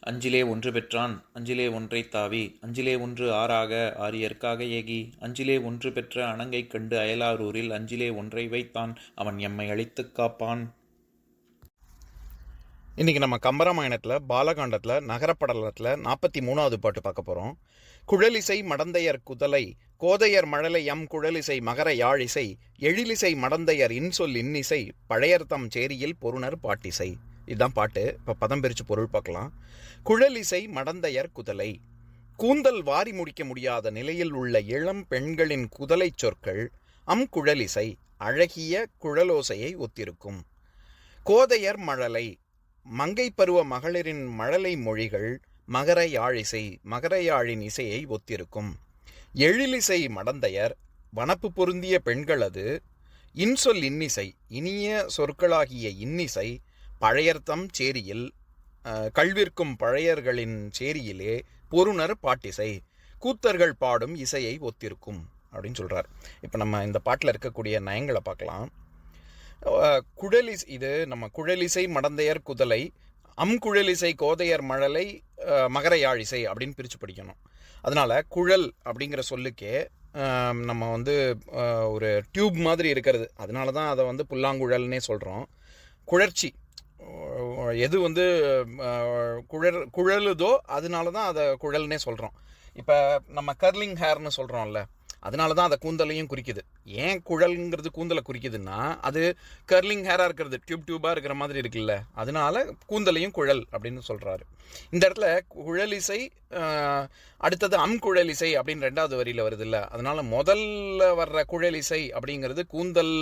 அஞ்சிலே ஒன்று பெற்றான் அஞ்சிலே ஒன்றை தாவி அஞ்சிலே ஒன்று ஆறாக ஆரியர்க்காக ஏகி அஞ்சிலே ஒன்று பெற்ற அணங்கைக் கண்டு அயலாரூரில் அஞ்சிலே ஒன்றை வைத்தான் அவன் எம்மை அழித்துக் காப்பான். இன்றைக்கி நம்ம கம்பராமாயணத்தில் பாலகாண்டத்தில் நகரப்படலத்தில் நாற்பத்தி மூணாவது பாட்டு பார்க்க போகிறோம் குழலிசை மடந்தையர் குதலை கோதையர் மழலை எம் குழலிசை மகர யாழிசை எழிலிசை மடந்தையர் இன்சொல் இன்னிசை பழையர்தம் சேரியில் பொருணர் பாட்டிசை. இதுதான் பாட்டு. இப்போ பதம் பிரித்து பொருள் பார்க்கலாம். குழலிசை மடந்தையர் குதலை. கூந்தல் வாரி முடிக்க முடியாத நிலையில் உள்ள இளம் பெண்களின் குதலை சொற்கள் அம் குழலிசை அழகிய குழலோசையை ஒத்திருக்கும். கோதையர் மழலை. மங்கை பருவ மகளிரின் மழலை மொழிகள் மகர யாழிசை மகர யாழின் இசையை ஒத்திருக்கும். எழிலிசை மடந்தையர் வனப்பு பொருந்திய பெண்களது இன்சொல் இன்னிசை இனிய சொற்களாகிய இன்னிசை பழையர்த்தம் சேரியில் கல்விற்கும் பழையர்களின் சேரியிலே பொருணர் பாட்டிசை கூத்தர்கள் பாடும் இசையை ஒத்திருக்கும் அப்படின்னு சொல்கிறார் இப்போ நம்ம இந்த பாட்டில் இருக்கக்கூடிய நயங்களை பார்க்கலாம். குழலிஸ் இது நம்ம குழலிசை மடந்தையர் குதலை அம்குழலிசை கோதையர் மழலை மகரையாழிசை அப்படின்னு பிரித்து படிக்கணும். அதனால குழல் அப்படிங்கிற சொல்லுக்கே நம்ம வந்து ஒரு டியூப் மாதிரி இருக்கிறது. அதனால தான் அதை வந்து புல்லாங்குழல்னே சொல்கிறோம் குழற்சி எது வந்து குழல் குழலுதோ அதனால தான் அதை குழல்னே சொல்கிறோம் இப்போ நம்ம கர்லிங் ஹேர்னு சொல்கிறோம்ல அதனால தான் அதை கூந்தலையும் குறிக்குது. ஏன் குழல்ங்கிறது கூந்தலை குறிக்குதுன்னா அது கர்லிங் ஹேராக இருக்கிறது டியூப் டியூபாக இருக்கிற மாதிரி இருக்குல்ல அதனால கூந்தலையும் குழல் அப்படின்னு சொல்கிறாரு இந்த இடத்துல குழலிசை அடுத்தது அம் குழலிசை அப்படின்னு ரெண்டாவது வரியில் வருது இல்லை அதனால முதல்ல வர்ற குழலிசை அப்படிங்கிறது கூந்தல்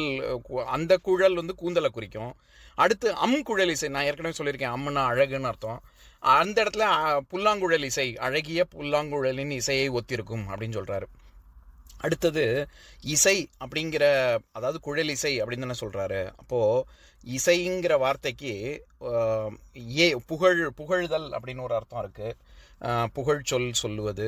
அந்த குழல் வந்து கூந்தலை குறிக்கும். அடுத்து அம் குழலிசை நான் ஏற்கனவே சொல்லியிருக்கேன் அம்முன்னா அழகுன்னு அர்த்தம். அந்த இடத்துல புல்லாங்குழல் இசை அழகிய புல்லாங்குழலின் இசையை ஒத்திருக்கும் அப்படின்னு சொல்கிறாரு அடுத்தது இசை அப்படிங்கிற அதாவது குழல் இசை அப்படின்னு தானே சொல்கிறாரு அப்போது இசைங்கிற வார்த்தைக்கு ஏ புகழ் புகழ்தல் அப்படின்னு ஒரு அர்த்தம் இருக்குது புகழ் சொல் சொல்லுவது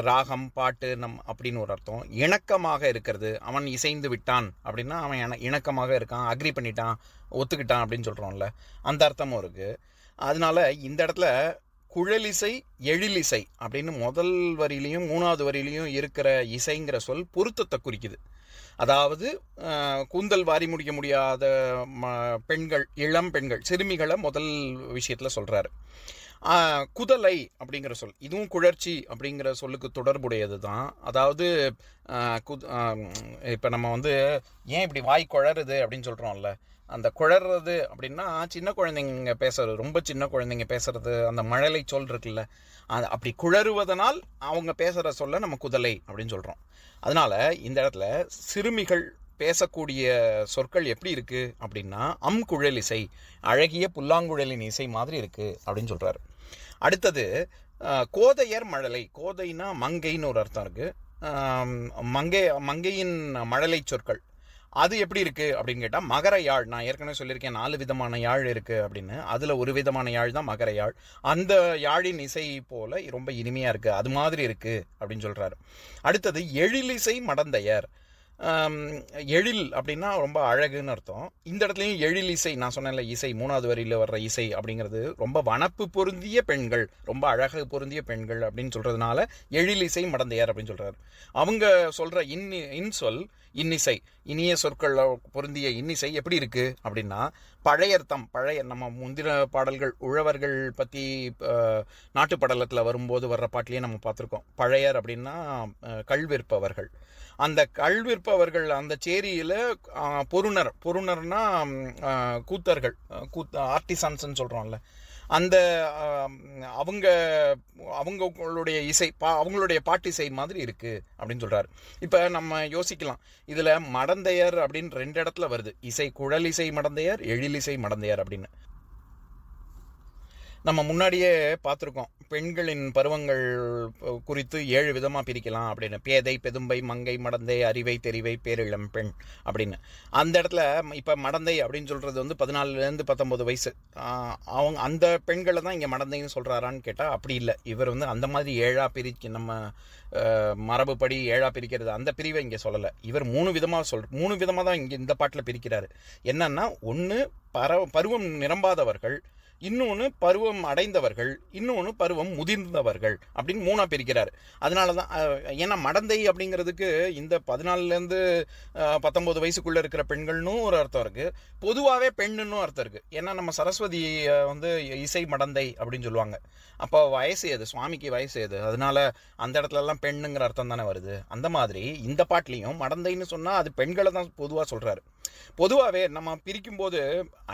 ராகம் பாட்டு நம் அப்படின்னு ஒரு அர்த்தம். இணக்கமாக இருக்கிறது அவன் இசைந்து விட்டான் அப்படின்னா அவன் இண- இணக்கமாக இருக்கான் அக்ரி பண்ணிட்டான் ஒத்துக்கிட்டான் அப்படின்னு சொல்கிறோம்ல அந்த அர்த்தமும் இருக்குது அதனால இந்த இடத்துல குழலிசை எழிலிசை அப்படின்னு முதல் வரியிலையும் மூணாவது வரியிலையும் இருக்கிற இசைங்கிற சொல் பொருத்தத்தை குறிக்குது. அதாவது கூந்தல் வாரி முடிக்க முடியாத ம- பெண்கள் இளம் பெண்கள் சிறுமிகளை முதல் விஷயத்தில் சொல்கிறாரு குதலை அப்படிங்கிற சொல். இதுவும் குழற்சி அப்படிங்கிற சொல்லுக்கு தொடர்புடையது தான் அதாவது கு இப்போ நம்ம வந்து ஏன் இப்படி வாய் குழறுது அப்படின்னு சொல்கிறோம்ல அந்த குழறது அப்படின்னா சின்ன குழந்தைங்க பேசுறது ரொம்ப சின்ன குழந்தைங்க பேசுறது அந்த மழலை சொல் இருக்குல்ல அது அப்படி குழறுவதனால் அவங்க பேசுகிற சொல்ல நம்ம குதலை அப்படின்னு சொல்கிறோம் அதனால இந்த இடத்துல சிறுமிகள் பேசக்கூடிய சொற்கள் எப்படி இருக்குது அப்படின்னா அம் குழல் இசை அழகிய புல்லாங்குழலின் இசை மாதிரி இருக்குது அப்படின்னு சொல்கிறாரு அடுத்தது கோதையர் மழலை. கோதைனா மங்கைன்னு ஒரு அர்த்தம் இருக்கு. மங்கை மங்கையின் மழலை சொற்கள். அது எப்படி இருக்குது அப்படின்னு கேட்டால் மகர யாழ். நான் ஏற்கனவே சொல்லியிருக்கேன் நாலு விதமான யாழ் இருக்குது அப்படின்னு. அதில் ஒரு விதமான யாழ் தான் மகர யாழ். அந்த யாழின் இசை போல் ரொம்ப இனிமையாக இருக்குது அது மாதிரி இருக்குது அப்படின்னு சொல்கிறாரு அடுத்தது எழிலிசை மடந்தையர். எழில் அப்படின்னா ரொம்ப அழகுன்னு அர்த்தம். இந்த இடத்துலையும் எழில் இசை நான் சொன்னேன்ல இசை மூணாவது வரியில் வர்ற இசை அப்படிங்கிறது ரொம்ப வனப்பு பொருந்திய பெண்கள் ரொம்ப அழகு பொருந்திய பெண்கள் அப்படின்னு சொல்கிறதுனால எழில் இசை மடந்தையார் அப்படின்னு சொல்கிறார் அவங்க சொல்கிற இன் இன்சொல் இன்னிசை இனிய சொற்கள் பொருந்திய இன்னிசை எப்படி இருக்கு அப்படின்னா பழையர்த்தம் பழைய நம்ம முந்தின பாடல்கள் உழவர்கள் பற்றி நாட்டுப்படலத்தில் வரும்போது வர்ற பாட்டிலேயே நம்ம பார்த்துருக்கோம். பழையர் அப்படின்னா கல்விற்பவர்கள். அந்த கல்விற்பவர்கள் அந்த சேரியில் பொருணர். பொருணர்னா கூத்தர்கள். கூத் ஆர்டிசன்ஸ்ன்னு சொல்கிறோம்ல அந்த அவங்க அவங்களுடைய இசை பா அவங்களுடைய பாட்டிசை மாதிரி இருக்குது அப்படின்னு சொல்கிறாரு இப்போ நம்ம யோசிக்கலாம். இதில் மடந்தையர் அப்படின்னு ரெண்டு இடத்துல வருது. இசை குழல் இசை மடந்தையர் எழிலிசை மடந்தையர் அப்படின்னு. நம்ம முன்னாடியே பார்த்துருக்கோம். பெண்களின் பருவங்கள் குறித்து ஏழு விதமாக பிரிக்கலாம் அப்படின்னு. பேதை பெதும்பை மங்கை மடந்தை அறிவை தெரிவை பேரிளம் பெண் அப்படின்னு. அந்த இடத்துல இப்போ மடந்தை அப்படின்னு சொல்கிறது வந்து பதினாலுலேருந்து பத்தொம்போது வயசு. அவங்க அந்த பெண்களை தான் இங்கே மடந்தைன்னு சொல்கிறாரான்னு கேட்டால் அப்படி இல்லை. இவர் வந்து அந்த மாதிரி ஏழாக பிரிக்க நம்ம மரபுப்படி ஏழாக பிரிக்கிறது அந்த பிரிவை இங்கே சொல்லலை. இவர் மூணு விதமாக சொல் மூணு விதமாக தான் இங்கே இந்த பாட்டில் பிரிக்கிறாரு. என்னன்னா ஒன்று பர பருவம் நிரம்பாதவர்கள் இன்னொன்று பருவம் அடைந்தவர்கள் இன்னொன்று பருவம் முதிர்ந்தவர்கள் அப்படின்னு மூணாக பிரிக்கிறார். அதனால தான் ஏன்னா மடந்தை அப்படிங்கிறதுக்கு இந்த பதினாலுலேருந்து பத்தொம்போது வயசுக்குள்ளே இருக்கிற பெண்கள்னு ஒரு அர்த்தம் இருக்குது பொதுவாகவே பெண்ணுன்னு அர்த்தம் இருக்குது ஏன்னா நம்ம சரஸ்வதி வந்து இசை மடந்தை அப்படின்னு சொல்லுவாங்க. அப்போ வயசு எது? சுவாமிக்கு வயசு எது? அதனால அந்த இடத்துலலாம் பெண்ணுங்கிற அர்த்தம் தானே வருது. அந்த மாதிரி இந்த பாட்டிலையும் மடந்தைன்னு சொன்னால் அது பெண்களை தான் பொதுவாக சொல்கிறாரு பொதுவாகவே நம்ம பிரிக்கும்போது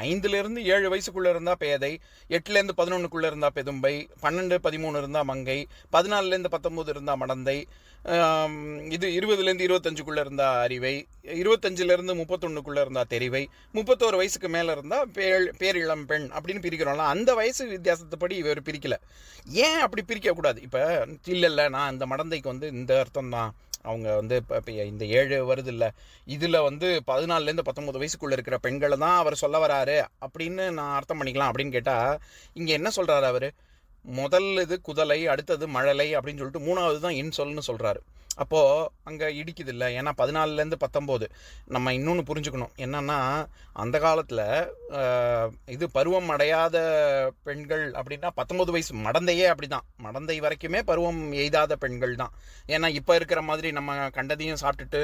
ஐந்துலேருந்து ஏழு வயசுக்குள்ளே இருந்தால் பேதை எட்டுலேருந்து பதினொன்றுக்குள்ளே இருந்தால் பெதும்பை பன்னெண்டு பதிமூணு இருந்தால் மங்கை பதினாலுலேருந்து பத்தொம்போது இருந்தால் மடந்தை இது இருபதுலேருந்து இருபத்தஞ்சுக்குள்ளே இருந்தால் அறிவை இருபத்தஞ்சிலேருந்து முப்பத்தொன்றுக்குள்ளே இருந்தால் தெரிவை முப்பத்தோரு வயசுக்கு மேலே இருந்தால் பேர் பேரிளம் பெண் அப்படின்னு பிரிக்கிறோம்ல அந்த வயசு வித்தியாசத்தைப்படி இவர் பிரிக்கல. ஏன் அப்படி பிரிக்கக்கூடாது? இப்போ இல்லை இல்லை நான் இந்த மடந்தைக்கு வந்து இந்த அர்த்தம் தான் அவங்க வந்து இப்போ இந்த ஏழு வருது இல்லை இதில் வந்து பதினாலுலேருந்து பத்தொம்பது வயசுக்குள்ளே இருக்கிற பெண்களை தான் அவர் சொல்ல வராரு அப்படின்னு நான் அர்த்தம் பண்ணிக்கலாம் அப்படின்னு கேட்டால் இங்கே என்ன சொல்கிறாரு அவர்? முதல் இது குதலை அடுத்தது மழலை அப்படின்னு சொல்லிட்டு மூணாவது தான் இன்சொல்னு சொல்கிறாரு அப்போது அங்கே இடிக்குது இல்லை. ஏன்னா பதினாலுலேருந்து பத்தொம்போது. நம்ம இன்னொன்று புரிஞ்சுக்கணும். என்னன்னா அந்த காலத்தில் இது பருவம் அடையாத பெண்கள் அப்படின்னா பத்தொம்போது வயசு மடந்தையே அப்படி தான் மடந்தை வரைக்குமே பருவம் எய்தாத பெண்கள் தான். ஏன்னா இப்போ இருக்கிற மாதிரி நம்ம கண்டதையும் சாப்பிட்டுட்டு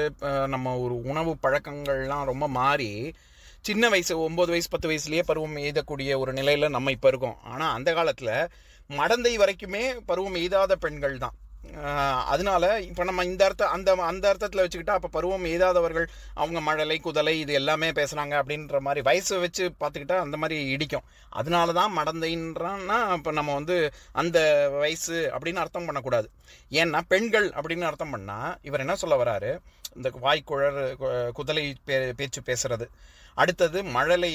நம்ம ஒரு உணவு பழக்கங்கள்லாம் ரொம்ப மாறி சின்ன வயசு ஒம்பது வயசு பத்து வயசுலேயே பருவம் எய்தக்கூடிய ஒரு நிலையில் நம்ம இப்போ இருக்கோம். ஆனால் அந்த காலத்தில் மடந்தை வரைக்குமே பருவம் எய்தாத பெண்கள் தான் அதனால இப்போ நம்ம இந்த அர்த்தம் அந்த அந்த அர்த்தத்தில் வச்சுக்கிட்டா அப்போ பருவம் எய்தாதவர்கள் அவங்க மழலை குதலை இது எல்லாமே பேசுகிறாங்க அப்படின்ற மாதிரி வயசை வச்சு பார்த்துக்கிட்டா அந்த மாதிரி இடிக்கும். அதனால தான் மடந்தைன்றான்னா இப்போ நம்ம வந்து அந்த வயசு அப்படின்னு அர்த்தம் பண்ணக்கூடாது. ஏன்னா பெண்கள் அப்படின்னு அர்த்தம் பண்ணால் இவர் என்ன சொல்ல வராரு? இந்த வாய்க்குழர் குதலை பே பேச்சு பேசுகிறது அடுத்தது மழலை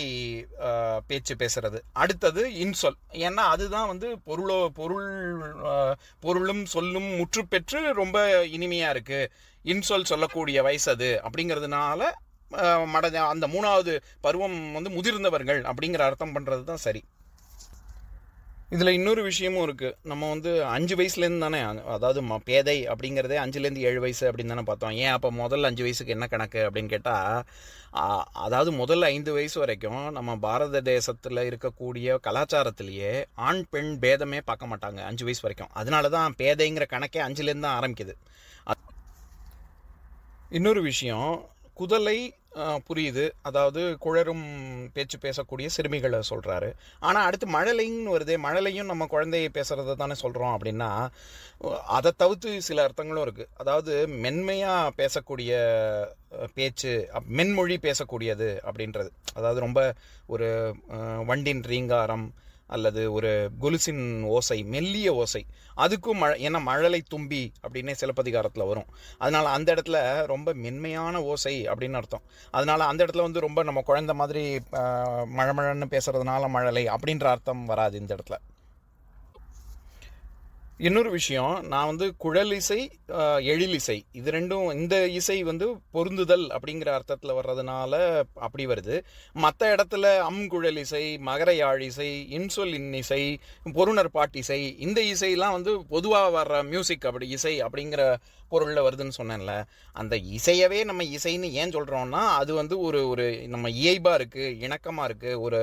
பேச்சு பேசுறது. அடுத்தது இன்சொல். ஏன்னா அதுதான் வந்து பொருளோ பொருள் பொருளும் சொல்லும் முற்று பெற்று ரொம்ப இனிமையா இருக்கு. இன்சொல் சொல்லக்கூடிய வயசு அது அப்படிங்கிறதுனால மட அந்த மூணாவது பருவம் வந்து முதிர்ந்தவர்கள் அப்படிங்கிற அர்த்தம் பண்ணுறது தான் சரி. இதில் இன்னொரு விஷயமும் இருக்குது நம்ம வந்து அஞ்சு வயசுலேருந்து தானே அதாவது ம பேதை அப்படிங்கிறதே அஞ்சுலேருந்து ஏழு வயசு அப்படின்னு தானே பார்த்தோம். ஏன் அப்போ முதல் அஞ்சு வயசுக்கு என்ன கணக்கு அப்படின்னு கேட்டால் அதாவது முதல் ஐந்து வயசு வரைக்கும் நம்ம பாரத தேசத்தில் இருக்கக்கூடிய கலாச்சாரத்திலேயே ஆண் பெண் பேதமே பார்க்க மாட்டாங்க அஞ்சு வயசு வரைக்கும். அதனால தான் பேதைங்கிற கணக்கே அஞ்சுலேருந்து தான் ஆரம்பிக்குது. இன்னொரு விஷயம் குதலை புரியுது. அதாவது குழரும் பேச்சு பேசக்கூடிய சிறுமிகளை சொல்கிறாரு ஆனால் அடுத்து மழலைன்னு வருது மழலையும் நம்ம குழந்தைய பேசுகிறத தானே சொல்கிறோம் அப்படின்னா அதை தவிர்த்து சில அர்த்தங்களும் இருக்குது அதாவது மென்மையாக பேசக்கூடிய பேச்சு அப்- மென்மொழி பேசக்கூடியது அப்படின்றது. அதாவது ரொம்ப ஒரு வண்டின் ரீங்காரம் அல்லது ஒரு கொலுசின் ஓசை மெல்லிய ஓசை. அதுக்கும் மழை ஏன்னா மழலை தும்பி அப்படின்னே சிலப்பதிகாரத்தில் வரும். அதனால் அந்த இடத்துல ரொம்ப மென்மையான ஓசை அப்படின்னு அர்த்தம். அதனால் அந்த இடத்துல வந்து ரொம்ப நம்ம குழந்தை மாதிரி மழமழன்னு பேசுகிறதுனால மழலை அப்படின்ற அர்த்தம் வராது இந்த இடத்துல. இன்னொரு விஷயம் நான் வந்து குழல் இசை எழில் இசை. இது ரெண்டும் இந்த இசை வந்து பொருந்துதல் அப்படிங்கிற அர்த்தத்தில் வர்றதுனால அப்படி வருது. மற்ற இடத்துல அம் குழல் இசை மகர யாழ் இசை இன்சொல் இன்னிசை பொருணர் பாட்டிசை இந்த இசையெல்லாம் வந்து பொதுவாக வர்ற மியூசிக் அப்படி இசை அப்படிங்கிற பொருளில் வருதுன்னு சொன்னேன்ல. அந்த இசையவே நம்ம இசைன்னு ஏன் சொல்கிறோம்னா அது வந்து ஒரு ஒரு நம்ம இயல்பாக இருக்குது இணக்கமாக இருக்குது ஒரு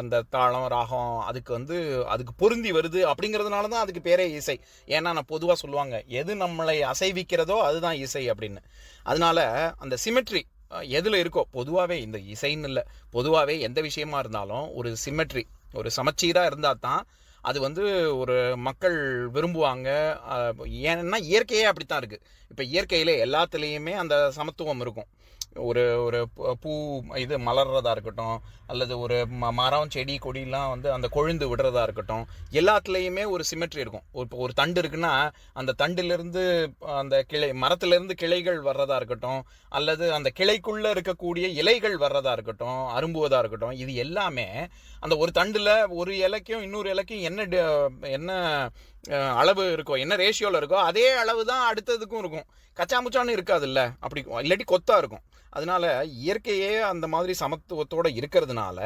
அந்த தாளம் ராகம் அதுக்கு வந்து அதுக்கு பொருந்தி வருது அப்படிங்கிறதுனால தான் அதுக்கு பேரே இசை. ஏன்னா நான் பொதுவாக சொல்லுவாங்க எது நம்மளை அசைவிக்கிறதோ அதுதான் இசை அப்படின்னு. அதனால அந்த சிமெட்ரி எதில் இருக்கோ பொதுவாகவே இந்த இசைன்னு இல்லை பொதுவாகவே எந்த விஷயமா இருந்தாலும் ஒரு சிமெட்ரி ஒரு சமச்சீராக இருந்தால் தான் அது வந்து ஒரு மக்கள் விரும்புவாங்க. ஏன்னா இயற்கையே அப்படித்தான் இருக்குது இப்போ இயற்கையிலே எல்லாத்துலேயுமே அந்த சமத்துவம் இருக்கும். ஒரு ஒரு பூ- இது மலர்றதா இருக்கட்டும் அல்லது ஒரு ம- மரம் செடி கொடிலாம் வந்து அந்த கொழுந்து விடுறதா இருக்கட்டும் எல்லாத்துலேயுமே ஒரு சிமெட்ரி இருக்கும். ஒரு இப்போ ஒரு தண்டு இருக்குன்னா அந்த தண்டிலிருந்து அந்த கிளை மரத்துலேருந்து கிளைகள் வர்றதா இருக்கட்டும் அல்லது அந்த கிளைக்குள்ளே இருக்கக்கூடிய இலைகள் வர்றதா இருக்கட்டும் அரும்புவதாக இருக்கட்டும் இது எல்லாமே அந்த ஒரு தண்டில் ஒரு இலைக்கும் இன்னொரு இலைக்கும் என்ன என்ன அளவு இருக்கோ என்ன ரேஷியோவில் இருக்கோ அதே அளவு தான் அடுத்ததுக்கும் இருக்கும். கச்சாமுச்சான்னு இருக்காதுல்ல அப்படி இல்லாட்டி கொத்தாக இருக்கும். அதனால இயற்கையே அந்த மாதிரி சமத்துவத்தோடு இருக்கிறதுனால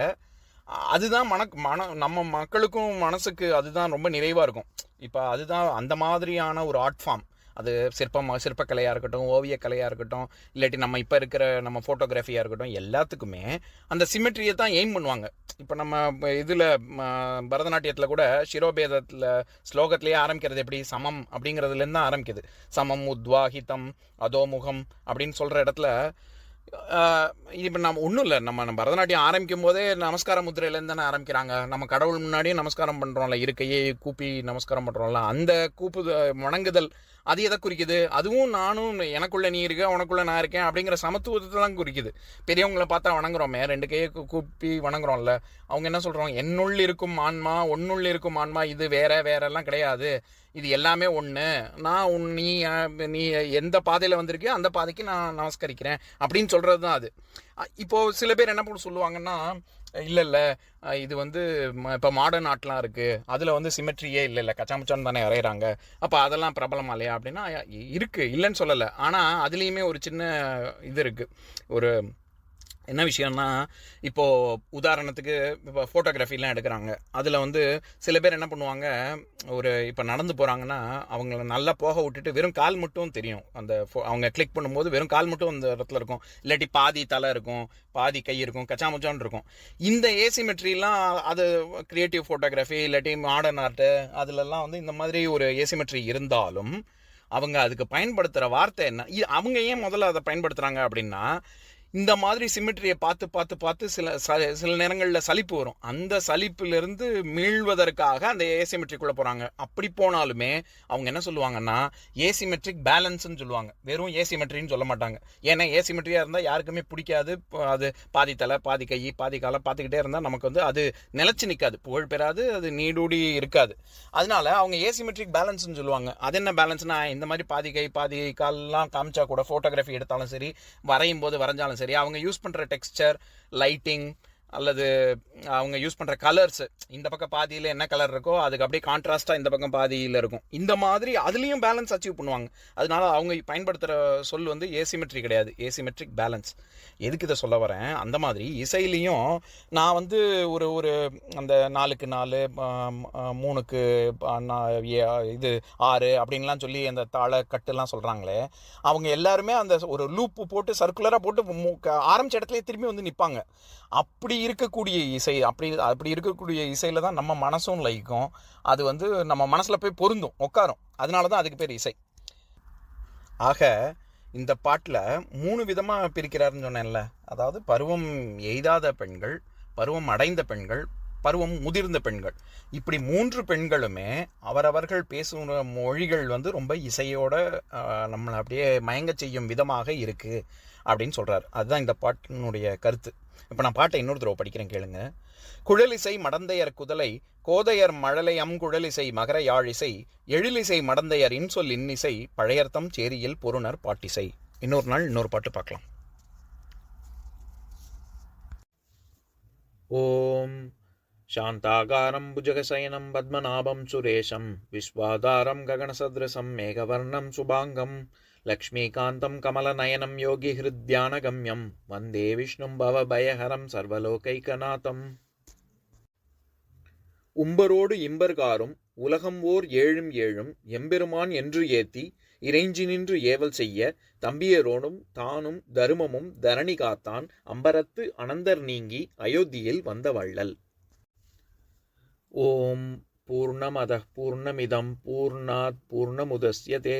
அதுதான் மன மன நம்ம மக்களுக்கும் மனசுக்கு அதுதான் ரொம்ப நிறைவாக இருக்கும். இப்போ அதுதான் அந்த மாதிரியான ஒரு ஆர்ட் ஃபார்ம் அது சிற்பம் சிற்பக்கலையாக இருக்கட்டும் ஓவியக்கலையாக இருக்கட்டும் இல்லாட்டி நம்ம இப்போ இருக்கிற நம்ம ஃபோட்டோகிராஃபியாக இருக்கட்டும் எல்லாத்துக்குமே அந்த சிமெட்ரியை தான் எய்ம் பண்ணுவாங்க. இப்போ நம்ம இதில் பரதநாட்டியத்தில் கூட சிரோபேதத்தில் ஸ்லோகத்திலேயே ஆரம்பிக்கிறது எப்படி? சமம் அப்படிங்கிறதுலேருந்து தான் ஆரம்பிக்குது. சமம் உத்வாஹிதம் அதோமுகம் அப்படின்னு சொல்கிற இடத்துல இப்போ நம்ம ஒன்றும் இல்லை. நம்ம பரதநாட்டியம் ஆரம்பிக்கும் போதே நமஸ்கார முத்திரையிலேருந்து தானே ஆரம்பிக்கிறாங்க. நம்ம கடவுள் முன்னாடியே நமஸ்காரம் பண்ணுறோம்ல இருக்கையே கூப்பி நமஸ்காரம் பண்ணுறோம்ல அந்த கூப்பு வணங்குதல் அது எதை குறிக்குது? அதுவும் நானும் எனக்குள்ள நீ இருக்க உனக்குள்ள நான் இருக்கேன் அப்படிங்கிற சமத்துவத்தை தான் குறிக்குது. பெரியவங்களை பார்த்தா வணங்குறோமே ரெண்டு கையை கூப்பி வணங்குறோம்ல. அவங்க என்ன சொல்கிறாங்க என்னுள் இருக்கும் ஆன்மா ஒன்னுள் இருக்கும் ஆன்மா இது வேற வேறெல்லாம் கிடையாது. இது எல்லாமே ஒன்று நான் உன் நீ நீ எந்த பாதையில் வந்திருக்கியோ அந்த பாதைக்கு நான் நமஸ்கரிக்கிறேன் அப்படின்னு சொல்கிறது தான் அது இப்போது சில பேர் என்ன பண்ண சொல்லுவாங்கன்னா இல்லை இல்லை இது வந்து இப்போ மாடர்ன் ஆர்ட்லாம் இருக்குது அதில் வந்து சிமெட்ரியே இல்லை இல்லை. கச்சாமுச்சான் தானே வரைகிறாங்க அப்போ அதெல்லாம் பிரபலமா இல்லையா அப்படின்னா இருக்குது இல்லைன்னு சொல்லலை. ஆனால் அதுலேயுமே ஒரு சின்ன இது இருக்குது ஒரு என்ன விஷயம்னா இப்போது உதாரணத்துக்கு இப்போ ஃபோட்டோகிராஃபிலாம் எடுக்கிறாங்க. அதில் வந்து சில பேர் என்ன பண்ணுவாங்க ஒரு இப்போ நடந்து போகிறாங்கன்னா அவங்கள நல்லா போக விட்டுட்டு வெறும் கால் மட்டும் தெரியும். அந்த ஃபோ அவங்க கிளிக் பண்ணும்போது வெறும் கால் மட்டும் அந்த இடத்துல இருக்கும். இல்லாட்டி பாதி தலை இருக்கும் பாதி கை இருக்கும் கச்சாமுச்சான் இருக்கும். இந்த ஏசிமெட்ரிலாம் அது க்ரியேட்டிவ் ஃபோட்டோகிராஃபி இல்லாட்டி மாடர்ன் ஆர்ட்டு அதுலலாம் வந்து இந்த மாதிரி ஒரு ஏசிமெட்ரி இருந்தாலும் அவங்க அதுக்கு பயன்படுத்துகிற வார்த்தை என்ன? இ- அவங்க ஏன் முதல்ல அதை பயன்படுத்துகிறாங்க அப்படின்னா இந்த மாதிரி சிமெட்ரியை பார்த்து பார்த்து பார்த்து சில ச- சில நேரங்களில் சலிப்பு வரும். அந்த சலிப்பிலிருந்து மீள்வதற்காக அந்த ஏசிமெட்ரிக்குள்ளே போகிறாங்க அப்படி போனாலுமே அவங்க என்ன சொல்லுவாங்கன்னா ஏசிமெட்ரிக் பேலன்ஸ்னு சொல்லுவாங்க. வெறும் ஏசிமெட்ரின்னு சொல்ல மாட்டாங்க. ஏன்னா ஏசிமெட்ரியாக இருந்தால் யாருக்குமே பிடிக்காது. அது பாதி தலை பாதி கை பாதி காலை பார்த்துக்கிட்டே இருந்தால் நமக்கு வந்து அது நிலச்சி நிற்காது புகழ் பெறாது அது நீடூடி இருக்காது. அதனால அவங்க ஏசிமெட்ரிக் பேலன்ஸ்னு சொல்லுவாங்க. அது என்ன பேலன்ஸ்னா இந்த மாதிரி பாதி கை பாதி கால்லாம் காமிச்சா கூட ஃபோட்டோகிராஃபி எடுத்தாலும் சரி வரையும் போது வரைஞ்சாலும் சரி அவங்க யூஸ் பண்ணுற டெக்ஸ்சர் லைட்டிங் அல்லது அவங்க யூஸ் பண்ணுற கலர்ஸ் இந்த பக்கம் பாதியில் என்ன கலர் இருக்கோ அதுக்கு அப்படியே கான்ட்ராஸ்ட்டாக இந்த பக்கம் பாதியில் இருக்கும். இந்த மாதிரி அதுலேயும் பேலன்ஸ் அச்சீவ் பண்ணுவாங்க. அதனால அவங்க பயன்படுத்துகிற சொல் வந்து ஏசிமெட்ரி கிடையாது. ஏசிமெட்ரிக் பேலன்ஸ் எதுக்கு இதை சொல்ல வரேன்? அந்த மாதிரி இசையிலையும் நான் வந்து ஒரு ஒரு அந்த நாலுக்கு நாலு மூணுக்கு இது ஆறு அப்படின்லாம் சொல்லி அந்த தாள கட்டுலாம் சொல்கிறாங்களே அவங்க எல்லாருமே அந்த ஒரு லூப்பு போட்டு சர்க்குலராக போட்டு மு- க- ஆரம்பிச்ச இடத்துலயே திரும்பி வந்து நிற்பாங்க அப்படி இருக்கக்கூடிய இசை அப்படி அப்படி இருக்கக்கூடிய இசையில் தான் நம்ம மனசும் லயிக்கும். அது வந்து நம்ம மனசில் போய் பொருந்தும் உட்காரும் அதனால தான் அதுக்கு பேர் இசை. ஆக இந்த பாட்டில் மூணு விதமாக பிரிக்கிறாருன்னு சொன்னேன்ல. அதாவது பருவம் எய்தாத பெண்கள் பருவம் அடைந்த பெண்கள் பருவம் முதிர்ந்த பெண்கள். இப்படி மூன்று பெண்களுமே அவரவர்கள் பேசுகிற மொழிகள் வந்து ரொம்ப இசையோட நம்மளை அப்படியே மயங்க செய்யும் விதமாக இருக்குது அப்படின்னு சொல்கிறார் அதுதான் இந்த பாட்டினுடைய கருத்து. இப்போ நான் பாட்டை இன்னொரு தடவை படிக்கிறேன் கேளுங்க குழலிசை மடந்தையர் குதலை கோதையர் மழலையம் குழலிசை மகர யாழிசை எழிலிசை மடந்தையர் இன்சொல் இன்னிசை பழையர்த்தம் சேரியில் பொருணர் பாட்டிசை இன்னொரு நாள் இன்னொரு பாட்டு பார்க்கலாம் ॐ शान्ताकारं भुजगशयनं पद्मनाभं सुरेशं विश्वाधारं गगनसदृशं मेघवर्णं शुभाङ्गं लक्ष्मीकान्तं कमलनयनं योगिहृद्यानगम्यं वन्दे विष्णुं भवभयहरं सर्वलोकैकनाथम् உம்பரோடு இம்பர்காரும் உலகம் ஓர் ஏழும் ஏழும் எம்பெருமான் என்று ஏத்தி இறைஞ்சி நின்று ஏவல் செய்ய தம்பியரோடும் தானும் தருமமும் தரணி காத்தான் அம்பரத்து அனந்தர் நீங்கி அயோத்தியில் வந்த வள்ளல் ஓம் பூர்ணமத பூர்ணமிதம் பூர்ணாத் பூர்ணமுதஸ்யதே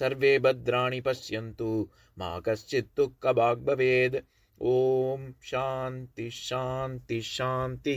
ಸರ್ವೇ ಭದ್ರಾಣಿ ಪಶ್ಯಂತು ಮಾ ಕಶ್ಚಿತ್ತು ಕಬಾಗ್ ಭವೇದ್ ಓಂ ಶಾಂತಿ ಶಾಂತಿ ಶಾಂತಿ